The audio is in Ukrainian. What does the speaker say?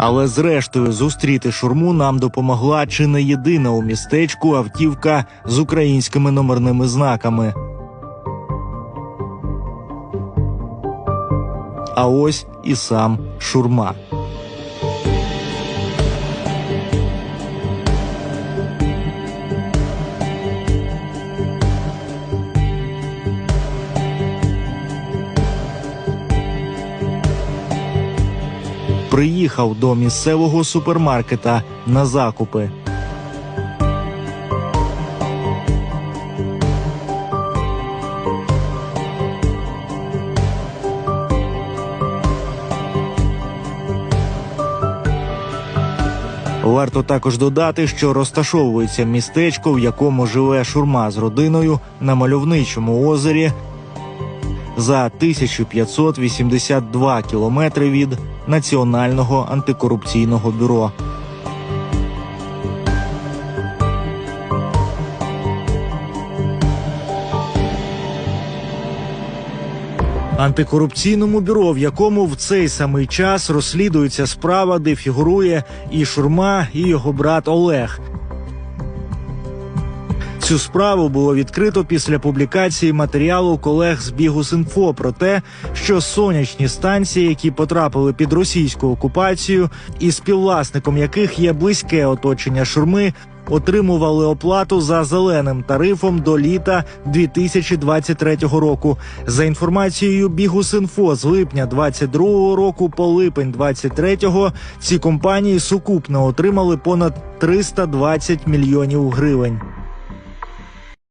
Але зрештою зустріти шурму нам допомогла чи не єдина у містечку автівка з українськими номерними знаками. А ось і сам шурма. Приїхав до місцевого супермаркета на закупи. Варто також додати, що розташовується містечко, в якому живе шурма з родиною на мальовничому озері за 1582 кілометри від Національного антикорупційного бюро. Антикорупційному бюро, в якому в цей самий час розслідується справа, де фігурує і Шурма, і його брат Олег. Цю справу було відкрито після публікації матеріалу колег з Бігус.Інфо про те, що сонячні станції, які потрапили під російську окупацію, і співвласником яких є близьке оточення шурми, отримували оплату за зеленим тарифом до літа 2023 року. За інформацією Бігус.Інфо, з липня 22 року по липень 23 ці компанії сукупно отримали понад 320 мільйонів гривень.